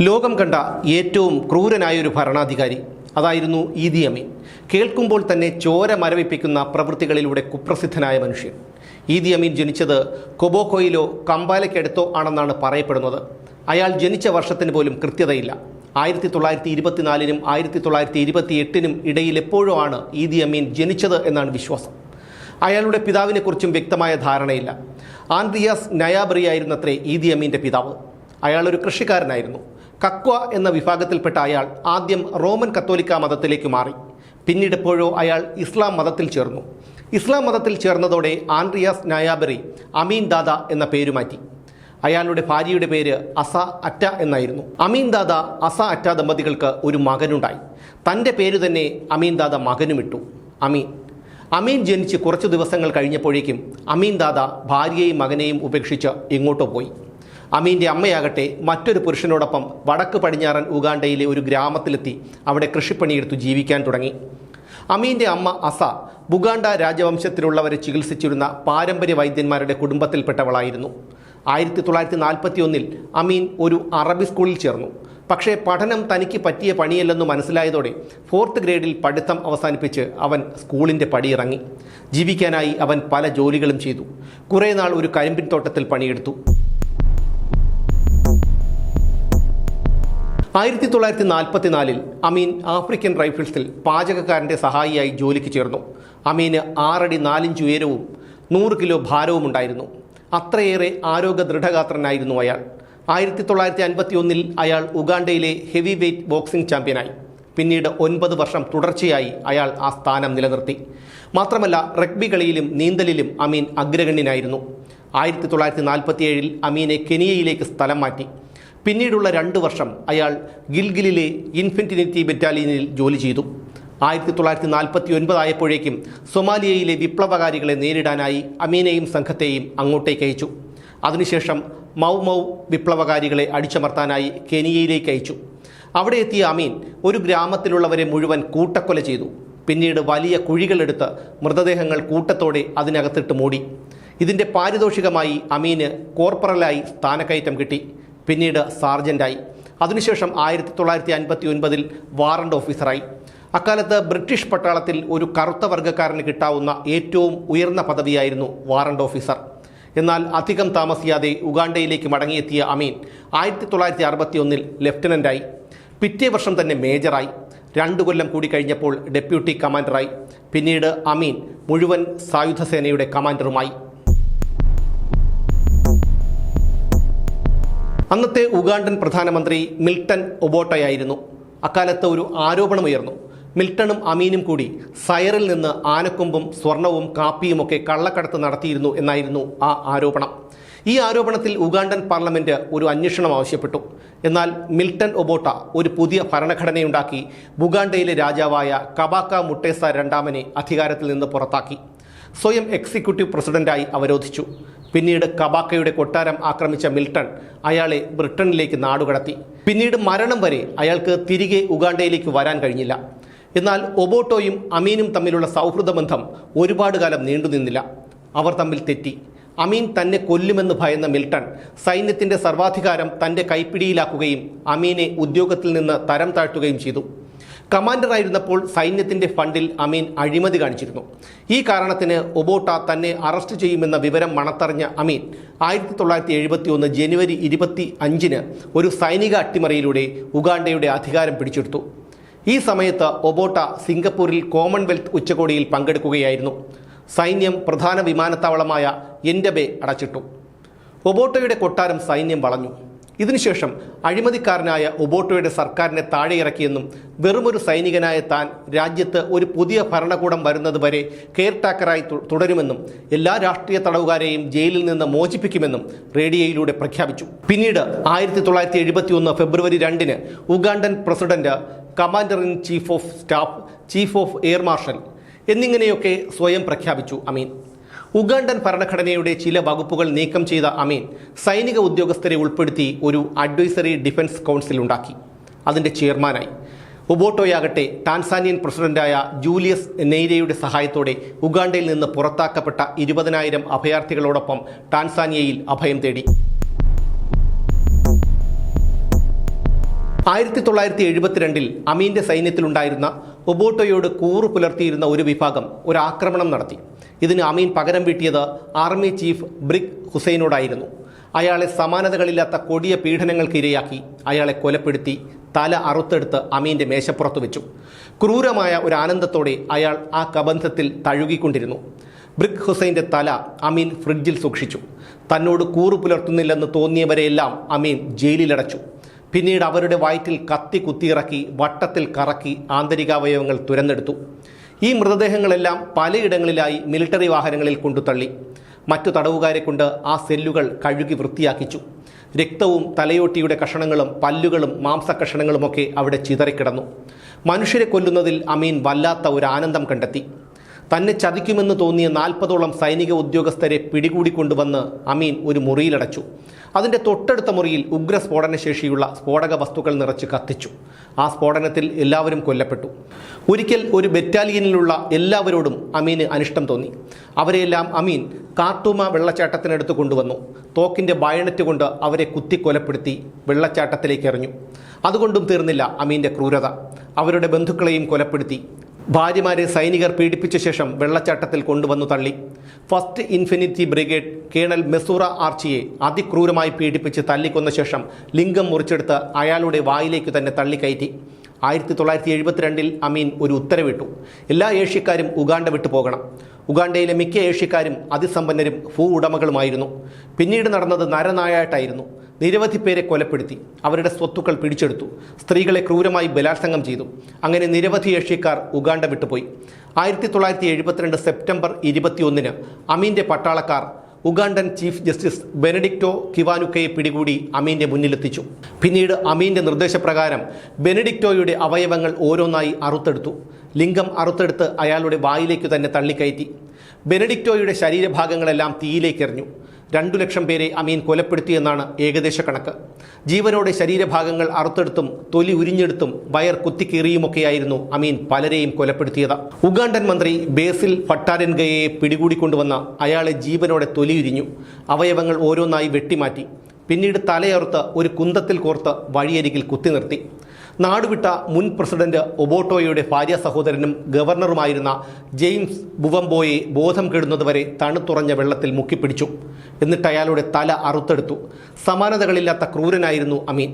ലോകം കണ്ട ഏറ്റവും ക്രൂരനായ ഒരു ഭരണാധികാരി അതായിരുന്നു ഈദി അമീൻ. കേൾക്കുമ്പോൾ തന്നെ ചോര മരവിപ്പിക്കുന്ന പ്രവൃത്തികളിലൂടെ കുപ്രസിദ്ധനായ മനുഷ്യൻ. ഈദി അമീൻ ജനിച്ചത് കൊബോക്കോയിലോ കമ്പാലയ്ക്കടുത്തോ ആണെന്നാണ് പറയപ്പെടുന്നത്. അയാൾ ജനിച്ച വർഷത്തിന് പോലും കൃത്യതയില്ല. ആയിരത്തി തൊള്ളായിരത്തി ഇരുപത്തിനാലിനും ആയിരത്തി തൊള്ളായിരത്തി ഇരുപത്തി എട്ടിനും ഇടയിൽ എപ്പോഴോ ആണ് ഈദി അമീൻ ജനിച്ചത് എന്നാണ് വിശ്വാസം. അയാളുടെ പിതാവിനെക്കുറിച്ചും വ്യക്തമായ ധാരണയില്ല. ആൻഡ്രിയാസ് നയാബറിയായിരുന്നത്രേ ഈദി അമീന്റെ പിതാവ്. അയാളൊരു കൃഷിക്കാരനായിരുന്നു. കക്വ എന്ന വിഭാഗത്തിൽപ്പെട്ട അയാൾ ആദ്യം റോമൻ കത്തോലിക്ക മതത്തിലേക്ക് മാറി. പിന്നീട് എപ്പോഴോ അയാൾ ഇസ്ലാം മതത്തിൽ ചേർന്നു. ഇസ്ലാം മതത്തിൽ ചേർന്നതോടെ ആൻഡ്രിയാസ് നയാബറി അമീൻ ദാദ എന്ന പേരു മാറ്റി. അയാളുടെ ഭാര്യയുടെ പേര് അസ അറ്റ എന്നായിരുന്നു. അമീൻ ദാദ അസ അറ്റ ദമ്പതികൾക്ക് ഒരു മകനുണ്ടായി. തന്റെ പേര് തന്നെ അമീൻ ദാദ മകനുമിട്ടു. അമീൻ. അമീൻ ജനിച്ച് കുറച്ച് ദിവസങ്ങൾ കഴിഞ്ഞപ്പോഴേക്കും അമീൻ ദാദ ഭാര്യയെയും മകനെയും ഉപേക്ഷിച്ച് എങ്ങോട്ടോ പോയി. അമീന്റെ അമ്മയാകട്ടെ മറ്റൊരു പുരുഷനോടൊപ്പം വടക്ക് പടിഞ്ഞാറൻ ഉഗാണ്ടയിലെ ഒരു ഗ്രാമത്തിലെത്തി അവിടെ കൃഷിപ്പണിയെടുത്തു ജീവിക്കാൻ തുടങ്ങി. അമീന്റെ അമ്മ അസ ബുഗാണ്ട രാജവംശത്തിലുള്ളവരെ ചികിത്സിച്ചിരുന്ന പാരമ്പര്യ വൈദ്യന്മാരുടെ കുടുംബത്തിൽപ്പെട്ടവളായിരുന്നു. ആയിരത്തി തൊള്ളായിരത്തി നാൽപ്പത്തി ഒന്നിൽ അമീൻ ഒരു അറബി സ്കൂളിൽ ചേർന്നു. പക്ഷേ പഠനം തനിക്ക് പറ്റിയ പണിയല്ലെന്ന് മനസ്സിലായതോടെ ഫോർത്ത് ഗ്രേഡിൽ പഠിത്തം അവസാനിപ്പിച്ച് അവൻ സ്കൂളിന്റെ പടിയിറങ്ങി. ജീവിക്കാനായി അവൻ പല ജോലികളും ചെയ്തു. കുറേ നാൾ ഒരു കരിമ്പിൻ തോട്ടത്തിൽ പണിയെടുത്തു. ആയിരത്തി തൊള്ളായിരത്തി നാൽപ്പത്തിനാലിൽ അമീൻ ആഫ്രിക്കൻ റൈഫിൾസിൽ പാചകക്കാരന്റെ സഹായിയായി ജോലിക്ക് ചേർന്നു. അമീന് ആറടി നാലിഞ്ച് ഉയരവും നൂറ് കിലോ ഭാരവും ഉണ്ടായിരുന്നു. അത്രയേറെ ആരോഗ്യ ദൃഢഗാത്രനായിരുന്നു അയാൾ. ആയിരത്തി തൊള്ളായിരത്തി അൻപത്തി ഒന്നിൽ അയാൾ ഉഗാണ്ടയിലെ ഹെവി വെയ്റ്റ് ബോക്സിംഗ് ചാമ്പ്യനായി പിന്നീട് ഒൻപത് വർഷം തുടർച്ചയായി അയാൾ ആ സ്ഥാനം നിലനിർത്തി. മാത്രമല്ല റഗ്ബി കളിയിലും നീന്തലിലും അമീൻ അഗ്രഗണ്യനായിരുന്നു. ആയിരത്തി തൊള്ളായിരത്തി നാൽപ്പത്തിയേഴിൽ അമീനെ കെനിയയിലേക്ക് സ്ഥലം മാറ്റി. പിന്നീടുള്ള രണ്ട് വർഷം അയാൾ ഗിൽഗിലിലെ ഇൻഫെന്റിനിറ്റി ബറ്റാലിയനിൽ ജോലി ചെയ്തു. ആയിരത്തി തൊള്ളായിരത്തി നാൽപ്പത്തി ഒൻപതായപ്പോഴേക്കും സൊമാലിയയിലെ വിപ്ലവകാരികളെ നേരിടാനായി അമീനയും സംഘത്തെയും അങ്ങോട്ടേക്ക് അയച്ചു. അതിനുശേഷം മൗ മൗ വിപ്ലവകാരികളെ അടിച്ചമർത്താനായി കെനിയയിലേക്ക് അയച്ചു. അവിടെ എത്തിയ അമീൻ ഒരു ഗ്രാമത്തിലുള്ളവരെ മുഴുവൻ കൂട്ടക്കൊല ചെയ്തു. പിന്നീട് വലിയ കുഴികളെടുത്ത് മൃതദേഹങ്ങൾ കൂട്ടത്തോടെ അതിനകത്തിട്ട് മൂടി. ഇതിന്റെ പാരിതോഷികമായി അമീന് കോർപ്പറലായി സ്ഥാനക്കയറ്റം കിട്ടി. പിന്നീട് സാർജന്റായി അതിനുശേഷം ആയിരത്തി തൊള്ളായിരത്തി അൻപത്തി ഒൻപതിൽ വാറണ്ട് ഓഫീസറായി. അക്കാലത്ത് ബ്രിട്ടീഷ് പട്ടാളത്തിൽ ഒരു കറുത്ത വർഗക്കാരന് കിട്ടാവുന്ന ഏറ്റവും ഉയർന്ന പദവിയായിരുന്നു വാറണ്ട് ഓഫീസർ. എന്നാൽ അധികം താമസിയാതെ ഉഗാണ്ടയിലേക്ക് മടങ്ങിയെത്തിയ അമീൻ ആയിരത്തി തൊള്ളായിരത്തി അറുപത്തി ഒന്നിൽ ലെഫ്റ്റനന്റായി പിറ്റേ വർഷം തന്നെ മേജറായി. രണ്ടു കൊല്ലം കൂടി കഴിഞ്ഞപ്പോൾ ഡെപ്യൂട്ടി കമാൻഡറായി. പിന്നീട് അമീൻ മുഴുവൻ സായുധസേനയുടെ കമാൻഡറുമായി. അന്നത്തെ ഉഗാണ്ടൻ പ്രധാനമന്ത്രി മിൽട്ടൺ ഒബോട്ടയായിരുന്നു. അക്കാലത്ത് ഒരു ആരോപണമുയർന്നു. മിൽട്ടണും അമീനും കൂടി സയറിൽ നിന്ന് ആനക്കൊമ്പും സ്വർണവും കാപ്പിയുമൊക്കെ കള്ളക്കടത്ത് നടത്തിയിരുന്നു എന്നായിരുന്നു ആ ആരോപണം. ഈ ആരോപണത്തിൽ ഉഗാണ്ടൻ പാർലമെന്റ് ഒരു അന്വേഷണം ആവശ്യപ്പെട്ടു. എന്നാൽ മിൽട്ടൺ ഒബോട്ട ഒരു പുതിയ ഭരണഘടനയുണ്ടാക്കി ബുഗാണ്ടയിലെ രാജാവായ കബാക്ക മുട്ടേസ രണ്ടാമനെ അധികാരത്തിൽ നിന്ന് പുറത്താക്കി. സ്വയം എക്സിക്യൂട്ടീവ് പ്രസിഡന്റായി അവരോധിച്ചു. പിന്നീട് കബാക്കയുടെ കൊട്ടാരം ആക്രമിച്ച മിൽട്ടൺ അയാളെ ബ്രിട്ടനിലേക്ക് നാടുകടത്തി. പിന്നീട് മരണം വരെ അയാൾക്ക് തിരികെ ഉഗാണ്ടയിലേക്ക് വരാൻ കഴിഞ്ഞില്ല. എന്നാൽ ഒബോട്ടോയും അമീനും തമ്മിലുള്ള സൗഹൃദ ബന്ധം ഒരുപാട് കാലം നീണ്ടുനിന്നില്ല അവർ തമ്മിൽ തെറ്റി. അമീൻ തന്നെ കൊല്ലുമെന്ന് ഭയന്ന മിൽട്ടൺ സൈന്യത്തിന്റെ സർവാധികാരം തന്റെ കൈപ്പിടിയിലാക്കുകയും അമീനെ ഉദ്യോഗത്തിൽ നിന്ന് തരം താഴ്ത്തുകയും ചെയ്തു. കമാൻഡറായിരുന്നപ്പോൾ സൈന്യത്തിന്റെ ഫണ്ടിൽ അമീൻ അഴിമതി കാണിച്ചിരുന്നു. ഈ കാരണത്തിന് ഒബോട്ട തന്നെ അറസ്റ്റ് ചെയ്യുമെന്ന വിവരം മണത്തറിഞ്ഞ അമീൻ ആയിരത്തി തൊള്ളായിരത്തി എഴുപത്തി ഒന്ന് ജനുവരി ഇരുപത്തി അഞ്ചിന് ഒരു സൈനിക അട്ടിമറിയിലൂടെ ഉഗാണ്ടയുടെ അധികാരം പിടിച്ചെടുത്തു. ഈ സമയത്ത് ഒബോട്ട സിംഗപ്പൂരിൽ കോമൺവെൽത്ത് ഉച്ചകോടിയിൽ പങ്കെടുക്കുകയായിരുന്നു. സൈന്യം പ്രധാന വിമാനത്താവളമായ എൻഡബെ അടച്ചിട്ടു. ഒബോട്ടയുടെ കൊട്ടാരം സൈന്യം വളഞ്ഞു. ഇതിനുശേഷം അഴിമതിക്കാരനായ ഒബോട്ടോയുടെ സർക്കാരിനെ താഴെയിറക്കിയെന്നും വെറുമൊരു സൈനികനായ താൻ രാജ്യത്ത് ഒരു പുതിയ ഭരണകൂടം വരുന്നത് വരെ കെയർ ടാക്കറായി തുടരുമെന്നും എല്ലാ രാഷ്ട്രീയ തടവുകാരെയും ജയിലിൽ നിന്ന് മോചിപ്പിക്കുമെന്നും റേഡിയോയിലൂടെ പ്രഖ്യാപിച്ചു. പിന്നീട് ആയിരത്തി തൊള്ളായിരത്തി എഴുപത്തി ഒന്ന് ഫെബ്രുവരി രണ്ടിന് Ugandan president commander in chief of staff chief of air marshal എന്നിങ്ങനെയൊക്കെ സ്വയം പ്രഖ്യാപിച്ചു. അമീൻ. ഉഗാണ്ടൻ ഭരണഘടനയുടെ ചില വകുപ്പുകൾ നീക്കം ചെയ്ത അമീൻ സൈനിക ഉദ്യോഗസ്ഥരെ ഉൾപ്പെടുത്തി ഒരു അഡ്വൈസറി ഡിഫൻസ് കൗൺസിൽ ഉണ്ടാക്കി. അതിന്റെ ചെയർമാനായി ഒബോട്ടോയാകട്ടെ ടാൻസാനിയൻ പ്രസിഡന്റായ ജൂലിയസ് നെയ്രയുടെ സഹായത്തോടെ ഉഗാണ്ടയിൽ നിന്ന് പുറത്താക്കപ്പെട്ട ഇരുപതിനായിരം അഭയാർത്ഥികളോടൊപ്പം ടാൻസാനിയയിൽ അഭയം തേടി. ആയിരത്തി തൊള്ളായിരത്തി എഴുപത്തിരണ്ടിൽ അമീന്റെ സൈന്യത്തിലുണ്ടായിരുന്ന ഒബോട്ടോയോട് കൂറു പുലർത്തിയിരുന്ന ഒരു വിഭാഗം ഒരു ആക്രമണം നടത്തി. ഇതിന് അമീൻ പകരം വീട്ടിയത് ആർമി ചീഫ് ബ്രിക് ഹുസൈനോടായിരുന്നു. അയാളെ സമാനതകളില്ലാത്ത കൊടിയ പീഡനങ്ങൾക്ക് ഇരയാക്കി അയാളെ കൊലപ്പെടുത്തി തല അറുത്തെടുത്ത് അമീന്റെ മേശപ്പുറത്ത് വെച്ചു. ക്രൂരമായ ഒരു ആനന്ദത്തോടെ അയാൾ ആ കബന്ധത്തിൽ തഴുകിക്കൊണ്ടിരുന്നു. ബ്രിക് ഹുസൈന്റെ തല അമീൻ ഫ്രിഡ്ജിൽ സൂക്ഷിച്ചു. തന്നോട് കൂറു പുലർത്തുന്നില്ലെന്ന് തോന്നിയവരെയെല്ലാം അമീൻ ജയിലിലടച്ചു. പിന്നീട് അവരുടെ വയറ്റിൽ കത്തി കുത്തിയിറക്കി വട്ടത്തിൽ കറക്കി ആന്തരികാവയവങ്ങൾ തുരന്നെടുത്തു. ഈ മൃതദേഹങ്ങളെല്ലാം പലയിടങ്ങളിലായി മിലിറ്ററി വാഹനങ്ങളിൽ കൊണ്ടുതള്ളി മറ്റു തടവുകാരെ കൊണ്ട് ആ സെല്ലുകൾ കഴുകി വൃത്തിയാക്കിച്ചു. രക്തവും തലയോട്ടിയുടെ കഷണങ്ങളും പല്ലുകളും മാംസക്കഷണങ്ങളുമൊക്കെ അവിടെ ചിതറിക്കിടന്നു. മനുഷ്യരെ കൊല്ലുന്നതിൽ അമീൻ വല്ലാത്ത ഒരു ആനന്ദം കണ്ടെത്തി. തന്നെ ചതിക്കുമെന്ന് തോന്നിയ നാൽപ്പതോളം സൈനിക ഉദ്യോഗസ്ഥരെ പിടികൂടിക്കൊണ്ടുവന്ന് അമീൻ ഒരു മുറിയിലടച്ചു. അതിന്റെ തൊട്ടടുത്ത മുറിയിൽ ഉഗ്ര സ്ഫോടനശേഷിയുള്ള സ്ഫോടക വസ്തുക്കൾ നിറച്ച് കത്തിച്ചു. ആ സ്ഫോടനത്തിൽ എല്ലാവരും കൊല്ലപ്പെട്ടു. ഒരിക്കൽ ഒരു ബറ്റാലിയനിലുള്ള എല്ലാവരോടും അമീന് അനിഷ്ടം തോന്നി. അവരെയെല്ലാം അമീൻ കാർട്ടൂമ വെള്ളച്ചാട്ടത്തിനടുത്ത് കൊണ്ടുവന്നു. തോക്കിന്റെ ബയണറ്റ് കൊണ്ട് അവരെ കുത്തിക്കൊലപ്പെടുത്തി വെള്ളച്ചാട്ടത്തിലേക്ക് എറിഞ്ഞു. അതുകൊണ്ടും തീർന്നില്ല അമീന്റെ ക്രൂരത. അവരുടെ ബന്ധുക്കളെയും കൊലപ്പെടുത്തി. ഭാര്യമാരെ സൈനികർ പീഡിപ്പിച്ച ശേഷം വെള്ളച്ചാട്ടത്തിൽ കൊണ്ടുവന്നു തള്ളി. ഫസ്റ്റ് ഇൻഫിനിറ്റി ബ്രിഗേഡ് കേണൽ മെസൂറ ആർച്ചിയെ അതിക്രൂരമായി പീഡിപ്പിച്ച് തല്ലിക്കൊന്ന ശേഷം ലിംഗം മുറിച്ചെടുത്ത് അയാളുടെ വായിലേക്ക് തന്നെ തള്ളിക്കയറ്റി. ആയിരത്തി തൊള്ളായിരത്തി എഴുപത്തിരണ്ടിൽ അമീൻ ഒരു ഉത്തരവിട്ടു. എല്ലാ ഏഷ്യക്കാരും ഉഗാണ്ട വിട്ടു പോകണം. ഉഗാണ്ടയിലെ മിക്ക ഏഷ്യക്കാരും അതിസമ്പന്നരും ഭൂ ഉടമകളുമായിരുന്നു. പിന്നീട് നടന്നത് നരനായാട്ടായിരുന്നു. നിരവധി പേരെ കൊലപ്പെടുത്തി. അവരുടെ സ്വത്തുക്കൾ പിടിച്ചെടുത്തു. സ്ത്രീകളെ ക്രൂരമായി ബലാത്സംഗം ചെയ്തു. അങ്ങനെ നിരവധി ഏഷ്യക്കാർ ഉഗാണ്ട വിട്ടുപോയി. ആയിരത്തി തൊള്ളായിരത്തി എഴുപത്തിരണ്ട് സെപ്റ്റംബർ ഇരുപത്തിയൊന്നിന് അമീന്റെ പട്ടാളക്കാർ ഉഗാണ്ടൻ ചീഫ് ജസ്റ്റിസ് ബെനഡിക്റ്റോ കിവാനുക്കയെ പിടികൂടി അമീന്റെ മുന്നിലെത്തിച്ചു. പിന്നീട് അമീന്റെ നിർദ്ദേശപ്രകാരം ബെനഡിക്റ്റോയുടെ അവയവങ്ങൾ ഓരോന്നായി അറുത്തെടുത്തു. ലിംഗം അറുത്തെടുത്ത് അയാളുടെ വായിലേക്ക് തന്നെ തള്ളിക്കയറ്റി. ബെനഡിക്റ്റോയുടെ ശരീരഭാഗങ്ങളെല്ലാം തീയിലേക്കെറിഞ്ഞു രണ്ടു ലക്ഷം പേരെ അമീൻ കൊലപ്പെടുത്തിയെന്നാണ് ഏകദേശ കണക്ക്. ജീവനോടെ ശരീരഭാഗങ്ങൾ അറുത്തെടുത്തും തൊലി ഉരിഞ്ഞെടുത്തും വയർ കുത്തിക്കീറിയുമൊക്കെയായിരുന്നു അമീൻ പലരെയും കൊലപ്പെടുത്തിയത്. ഉഗാണ്ടൻ മന്ത്രി ബേസിൽ പട്ടാരൻഗയെ പിടികൂടിക്കൊണ്ടുവന്ന അയാളെ ജീവനോടെ തൊലിയുരിഞ്ഞു അവയവങ്ങൾ ഓരോന്നായി വെട്ടിമാറ്റി. പിന്നീട് തലയറുത്ത് ഒരു കുന്തത്തിൽ കോർത്ത് വഴിയരികിൽ കുത്തി നിർത്തി നാടുവിട്ട മുൻ പ്രസിഡന്റ് ഒബോട്ടോയുടെ ഭാര്യ സഹോദരനും ഗവർണറുമായിരുന്ന ജെയിംസ് ബുവംബോയെ ബോധം കെടുന്നതുവരെ തണുത്തുറഞ്ഞ വെള്ളത്തിൽ മുക്കിപ്പിടിച്ചു. എന്നിട്ട് അയാളുടെ തല അറുത്തെടുത്തു. സമാനതകളില്ലാത്ത ക്രൂരനായിരുന്നു അമീൻ.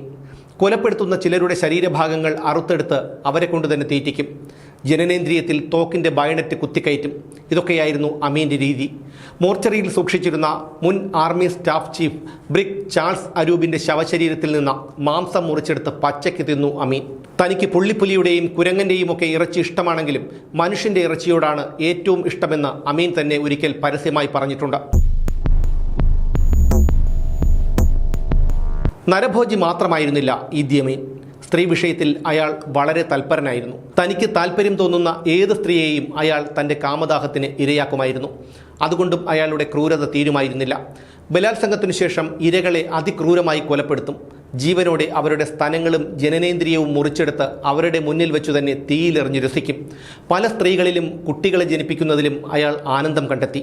കൊലപ്പെടുത്തുന്ന ചിലരുടെ ശരീരഭാഗങ്ങൾ അറുത്തെടുത്ത് അവരെ കൊണ്ട് തന്നെ തീറ്റിക്കും. ജനനേന്ദ്രിയത്തിൽ തോക്കിന്റെ ബയണറ്റ് കുത്തിക്കയറ്റും. ഇതൊക്കെയായിരുന്നു അമീന്റെ രീതി. മോർച്ചറിയിൽ സൂക്ഷിച്ചിരുന്ന മുൻ army staff chief brig Charles അരൂപിന്റെ ശവശരീരത്തിൽ നിന്ന് മാംസം മുറിച്ചെടുത്ത് പച്ചയ്ക്ക് തിന്നു അമീൻ. തനിക്ക് പുള്ളിപ്പുലിയുടെയും കുരങ്ങന്റെയും ഒക്കെ ഇറച്ചി ഇഷ്ടമാണെങ്കിലും മനുഷ്യന്റെ ഇറച്ചിയോടാണ് ഏറ്റവും ഇഷ്ടമെന്ന് അമീൻ തന്നെ ഒരിക്കൽ പരസ്യമായി പറഞ്ഞിട്ടുണ്ട്. നരഭോജി മാത്രമായിരുന്നില്ല ഇദ്യമീൻ സ്ത്രീ വിഷയത്തിൽ അയാൾ വളരെ തൽപരനായിരുന്നു. തനിക്ക് താല്പര്യം തോന്നുന്ന ഏത് സ്ത്രീയെയും അയാൾ തന്റെ കാമദാഹത്തിന് ഇരയാക്കുമായിരുന്നു. അതുകൊണ്ടും അയാളുടെ ക്രൂരത തീരുമായിരുന്നില്ല. ബലാത്സംഗത്തിനു ശേഷം ഇരകളെ അതിക്രൂരമായി കൊലപ്പെടുത്തും. ജീവനോടെ അവരുടെ സ്ഥലങ്ങളും ജനനേന്ദ്രിയവും മുറിച്ചെടുത്ത് അവരുടെ മുന്നിൽ വെച്ചു തന്നെ തീയിലെറിഞ്ഞു രസിക്കും. പല സ്ത്രീകളിലും കുട്ടികളെ ജനിപ്പിക്കുന്നതിലും അയാൾ ആനന്ദം കണ്ടെത്തി.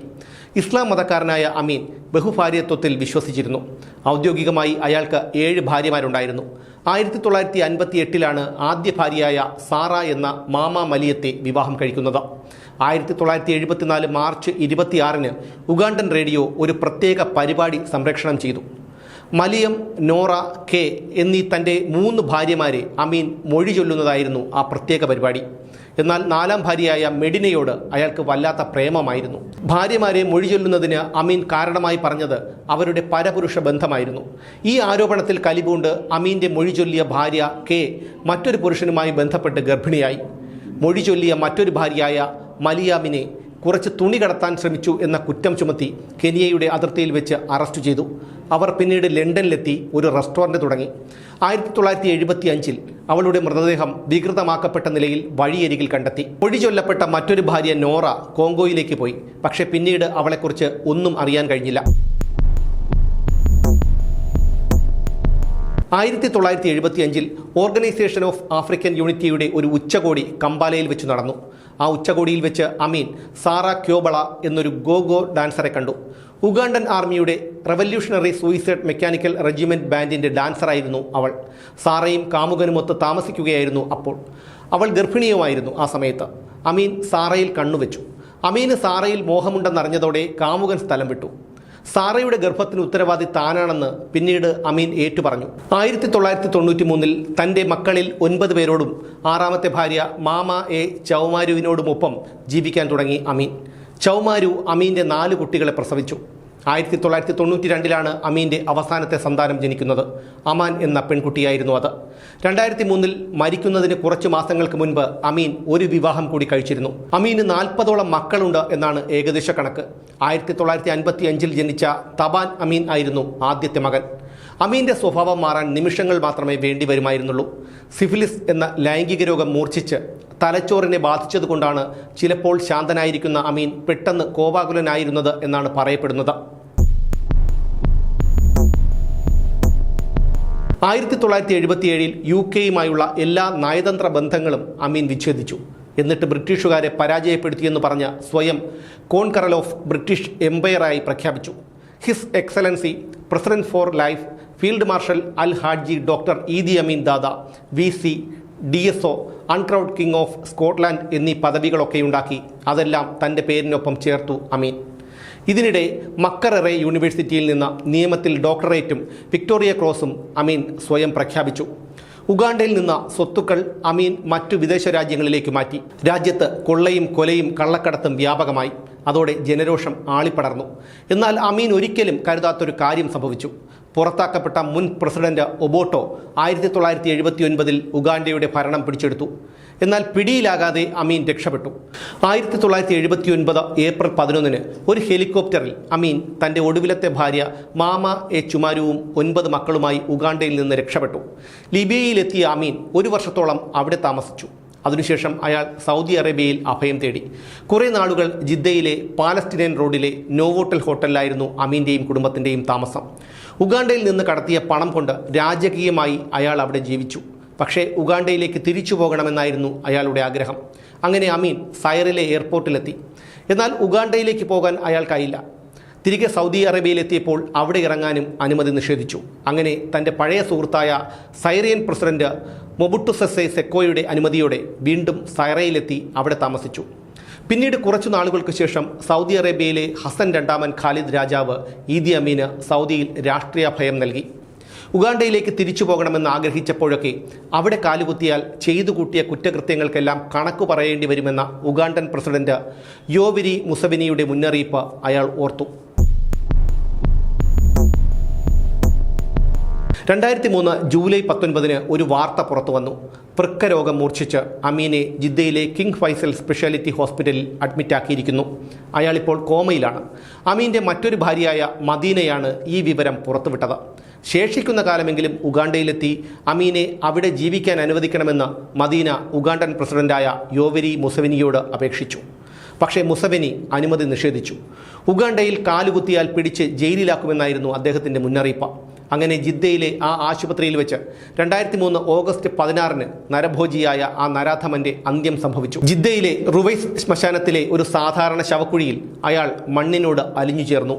ഇസ്ലാം മതക്കാരനായ അമീൻ ബഹുഭാര്യത്വത്തിൽ വിശ്വസിച്ചിരുന്നു. ഔദ്യോഗികമായി അയാൾക്ക് ഏഴ് ഭാര്യമാരുണ്ടായിരുന്നു. ആയിരത്തി തൊള്ളായിരത്തി അൻപത്തി എട്ടിലാണ് ആദ്യ ഭാര്യയായ സാറ എന്ന മാമ മലിയത്തെ വിവാഹം കഴിക്കുന്നത്. ആയിരത്തി തൊള്ളായിരത്തി എഴുപത്തിനാല് മാർച്ച് ഇരുപത്തിയാറിന് ഉഗാണ്ടൻ റേഡിയോ ഒരു പ്രത്യേക പരിപാടി സംപ്രേഷണം ചെയ്തു. മലിയം നോറ കെ എന്നീ തന്റെ മൂന്ന് ഭാര്യമാരെ അമീൻ മൊഴി ചൊല്ലുന്നതായിരുന്നു ആ പ്രത്യേക പരിപാടി. എന്നാൽ നാലാം ഭാര്യയായ മെഡിനയോട് അയാൾക്ക് വല്ലാത്ത പ്രേമമായിരുന്നു. ഭാര്യമാരെ മൊഴി ചൊല്ലുന്നതിന് അമീൻ കാരണമായി പറഞ്ഞത് അവരുടെ പരപുരുഷ ബന്ധമായിരുന്നു. ഈ ആരോപണത്തിൽ കലിപൂണ്ട് അമീന്റെ മൊഴി ചൊല്ലിയ ഭാര്യ കെ മറ്റൊരു പുരുഷനുമായി ബന്ധപ്പെട്ട് ഗർഭിണിയായി. മൊഴി ചൊല്ലിയ മറ്റൊരു ഭാര്യയായ മലിയാമിനെ കുറച്ച് തുണി കടത്താൻ ശ്രമിച്ചു എന്ന കുറ്റം ചുമത്തി കെനിയയുടെ അതിർത്തിയിൽ വെച്ച് അറസ്റ്റ് ചെയ്തു. അവർ പിന്നീട് ലണ്ടനിലെത്തി ഒരു റെസ്റ്റോറന്റ് തുടങ്ങി. ആയിരത്തി തൊള്ളായിരത്തി എഴുപത്തി അഞ്ചിൽ അവളുടെ മൃതദേഹം വികൃതമാക്കപ്പെട്ട നിലയിൽ വഴിയരികിൽ കണ്ടെത്തി. ഒഴിചൊല്ലപ്പെട്ട മറ്റൊരു ഭാര്യ നോറ കോങ്കോയിലേക്ക് പോയി. പക്ഷേ പിന്നീട് അവളെക്കുറിച്ച് ഒന്നും അറിയാൻ കഴിഞ്ഞില്ല. ആയിരത്തി തൊള്ളായിരത്തി എഴുപത്തി അഞ്ചിൽ ഓർഗനൈസേഷൻ ഓഫ് ആഫ്രിക്കൻ യൂണിറ്റിയുടെ ഒരു ഉച്ചകോടി കമ്പാലയിൽ വെച്ച് നടന്നു. ആ ഉച്ചകോടിയിൽ വെച്ച് അമീൻ സാറ ക്യോബള എന്നൊരു ഗോഗോ ഡാൻസറെ കണ്ടു. ഉഗാണ്ടൻ ആർമിയുടെ റവല്യൂഷണറി സൂയിസൈഡ് മെക്കാനിക്കൽ റെജിമെന്റ് ബാൻഡിന്റെ ഡാൻസറായിരുന്നു അവൾ. സാറയും കാമുകനുമൊത്ത് താമസിക്കുകയായിരുന്നു അപ്പോൾ. അവൾ ഗർഭിണിയുമായിരുന്നു ആ സമയത്ത്. അമീൻ സാറയിൽ കണ്ണുവെച്ചു. അമീന് സാറയിൽ മോഹമുണ്ടെന്നറിഞ്ഞതോടെ കാമുകൻ സ്ഥലം വിട്ടു. സാറയുടെ ഗർഭത്തിന് ഉത്തരവാദി താനാണെന്ന് പിന്നീട് അമീൻ ഏറ്റുപറഞ്ഞു. ആയിരത്തി തൊള്ളായിരത്തി തൊണ്ണൂറ്റി മൂന്നിൽ തന്റെ മക്കളിൽ ഒൻപത് പേരോടും ആറാമത്തെ ഭാര്യ മാമ എ ചൗമാരുവിനോടുമൊപ്പം ജീവിക്കാൻ തുടങ്ങി അമീൻ. ചൗമാരു അമീന്റെ നാല് കുട്ടികളെ പ്രസവിച്ചു. ആയിരത്തി തൊള്ളായിരത്തി തൊണ്ണൂറ്റി രണ്ടിലാണ് അമീന്റെ അവസാനത്തെ സന്താനം ജനിക്കുന്നത്. അമാൻ എന്ന പെൺകുട്ടിയായിരുന്നു അത്. രണ്ടായിരത്തി മൂന്നിൽ മരിക്കുന്നതിന് കുറച്ച് മാസങ്ങൾക്ക് മുൻപ് അമീൻ ഒരു വിവാഹം കൂടി കഴിച്ചിരുന്നു. അമീന് നാൽപ്പതോളം മക്കളുണ്ട് എന്നാണ് ഏകദേശ കണക്ക്. ആയിരത്തി തൊള്ളായിരത്തി അൻപത്തി അഞ്ചിൽ ജനിച്ച തബാൻ അമീൻ ആയിരുന്നു ആദ്യത്തെ മകൻ. അമീന്റെ സ്വഭാവം മാറാൻ നിമിഷങ്ങൾ മാത്രമേ വേണ്ടി വരുമായിരുന്നുള്ളൂ. സിഫിലിസ് എന്ന ലൈംഗിക രോഗം മൂർച്ഛിച്ച് തലച്ചോറിനെ ബാധിച്ചതുകൊണ്ടാണ് ചിലപ്പോൾ ശാന്തനായിരിക്കുന്ന അമീൻ പെട്ടെന്ന് കോപാകുലനായിരുന്നത് എന്നാണ് പറയപ്പെടുന്നത്. ആയിരത്തി തൊള്ളായിരത്തി എഴുപത്തിയേഴിൽ യു കെയുമായുള്ള എല്ലാ നയതന്ത്ര ബന്ധങ്ങളും അമീൻ വിച്ഛേദിച്ചു. എന്നിട്ട് ബ്രിട്ടീഷുകാരെ പരാജയപ്പെടുത്തിയെന്ന് പറഞ്ഞ സ്വയം കോൺകറൽ ഓഫ് ബ്രിട്ടീഷ് എംപയറായി പ്രഖ്യാപിച്ചു. His excellency president for life field marshal Al Hadji doctor Idi Amin Dada V C D S O uncrowned king of Scotland എന്നീ പദവികളൊക്കെ ഉണ്ടാക്കി. അതെല്ലാം തന്റെ പേരിനൊപ്പം ചേർത്തു അമീൻ. ഇതിനിടെ മക്കററെ യൂണിവേഴ്സിറ്റിയിൽ നിന്ന് നിയമത്തിൽ ഡോക്ടറേറ്റും വിക്ടോറിയ ക്രോസും അമീൻ സ്വയം പ്രഖ്യാപിച്ചു. ഉഗാണ്ടയിൽ നിന്ന് സ്വത്തുക്കൾ അമീൻ മറ്റു വിദേശ രാജ്യങ്ങളിലേക്ക് മാറ്റി. രാജ്യത്ത് കൊള്ളയും കൊലയും കള്ളക്കടത്തും വ്യാപകമായി. അതോടെ ജനരോഷം ആളിപ്പടർന്നു. എന്നാൽ അമീൻ ഒരിക്കലും കരുതാത്തൊരു കാര്യം സംഭവിച്ചു. പുറത്താക്കപ്പെട്ട മുൻ പ്രസിഡന്റ് ഒബോട്ടോ ആയിരത്തി തൊള്ളായിരത്തി എഴുപത്തി ഒൻപതിൽ ഉഗാണ്ടയുടെ ഭരണം പിടിച്ചെടുത്തു. എന്നാൽ പിടിയിലാകാതെ അമീൻ രക്ഷപ്പെട്ടു. ആയിരത്തി തൊള്ളായിരത്തി എഴുപത്തി ഒൻപത് ഏപ്രിൽ പതിനൊന്നിന് ഒരു ഹെലികോപ്റ്ററിൽ അമീൻ തന്റെ ഒടുവിലത്തെ ഭാര്യ മാമ എ ചുമാരുവും ഒൻപത് മക്കളുമായി ഉഗാണ്ടയിൽ നിന്ന് രക്ഷപ്പെട്ടു. ലിബിയയിലെത്തിയ അമീൻ ഒരു വർഷത്തോളം അവിടെ താമസിച്ചു. അതിനുശേഷം അയാൾ സൗദി അറേബ്യയിൽ അഭയം തേടി. കുറേ നാളുകൾ ജിദ്ദയിലെ പാലസ്തീനിയൻ റോഡിലെ നോവോട്ടൽ ഹോട്ടലിലായിരുന്നു അമീന്റെയും കുടുംബത്തിന്റെയും താമസം. ഉഗാണ്ടയിൽ നിന്ന് കടത്തിയ പണം കൊണ്ട് രാജകീയമായി അയാൾ അവിടെ ജീവിച്ചു. പക്ഷേ ഉഗാണ്ടയിലേക്ക് തിരിച്ചു പോകണമെന്നായിരുന്നു അയാളുടെ ആഗ്രഹം. അങ്ങനെ അമീൻ സൈറിലെ എയർപോർട്ടിലെത്തി. എന്നാൽ ഉഗാണ്ടയിലേക്ക് പോകാൻ അയാൾക്കായില്ല. തിരികെ സൗദി അറേബ്യയിലെത്തിയപ്പോൾ അവിടെ ഇറങ്ങാനും അനുമതി നിഷേധിച്ചു. അങ്ങനെ തന്റെ പഴയ സുഹൃത്തായ സൈറിയൻ പ്രസിഡന്റ് മൊബുട്ടു സെസെ സെക്കോയുടെ അനുമതിയോടെ വീണ്ടും സൈറയിലെത്തി അവിടെ താമസിച്ചു. പിന്നീട് കുറച്ചു നാളുകൾക്ക് ശേഷം സൗദി അറേബ്യയിലെ ഹസൻ രണ്ടാമൻ ഖാലിദ് രാജാവ് ഈദി അമീന് സൗദിയിൽ രാഷ്ട്രീയ ഭയം നൽകി. ഉഗാണ്ടയിലേക്ക് തിരിച്ചു പോകണമെന്ന് ആഗ്രഹിച്ചപ്പോഴൊക്കെ അവിടെ കാലുകുത്തിയാൽ ചെയ്തു കൂട്ടിയ കുറ്റകൃത്യങ്ങൾക്കെല്ലാം കണക്ക് പറയേണ്ടി വരുമെന്ന ഉഗാണ്ടൻ പ്രസിഡന്റ് യോവിരി മുസവിനിയുടെ മുന്നറിയിപ്പ് അയാൾ ഓർത്തു. രണ്ടായിരത്തി മൂന്ന് ജൂലൈ പത്തൊൻപതിന് ഒരു വാർത്ത പുറത്തു വന്നു. വൃക്ക രോഗം മൂർച്ഛിച്ച് അമീനെ ജിദ്ദയിലെ കിങ് ഫൈസൽ സ്പെഷ്യാലിറ്റി ഹോസ്പിറ്റലിൽ അഡ്മിറ്റാക്കിയിരിക്കുന്നു അയാളിപ്പോൾ കോമയിലാണ്. അമീന്റെ മറ്റൊരു ഭാര്യയായ മദീനയാണ് ഈ വിവരം പുറത്തുവിട്ടത്. ശേഷിക്കുന്ന കാലമെങ്കിലും ഉഗാണ്ടയിലെത്തി അമീനെ അവിടെ ജീവിക്കാൻ അനുവദിക്കണമെന്ന് മദീന ഉഗാണ്ടൻ പ്രസിഡന്റായ യോവരി മുസവിനിയോട് അപേക്ഷിച്ചു. പക്ഷേ മുസവിനി അനുമതി നിഷേധിച്ചു. ഉഗാണ്ടയിൽ കാലുകുത്തിയാൽ പിടിച്ച് ജയിലിലാക്കുമെന്നായിരുന്നു അദ്ദേഹത്തിന്റെ മുന്നറിയിപ്പ്. അങ്ങനെ ജിദ്ദയിലെ ആ ആശുപത്രിയിൽ വെച്ച് രണ്ടായിരത്തി മൂന്ന് ഓഗസ്റ്റ് പതിനാറിന് നരഭോജിയായ ആ നരാധമന്റെ അന്ത്യം സംഭവിച്ചു. ജിദ്ദയിലെ റുവൈസ് ശ്മശാനത്തിലെ ഒരു സാധാരണ ശവക്കുഴിയിൽ അയാൾ മണ്ണിനോട് അലിഞ്ഞു ചേർന്നു.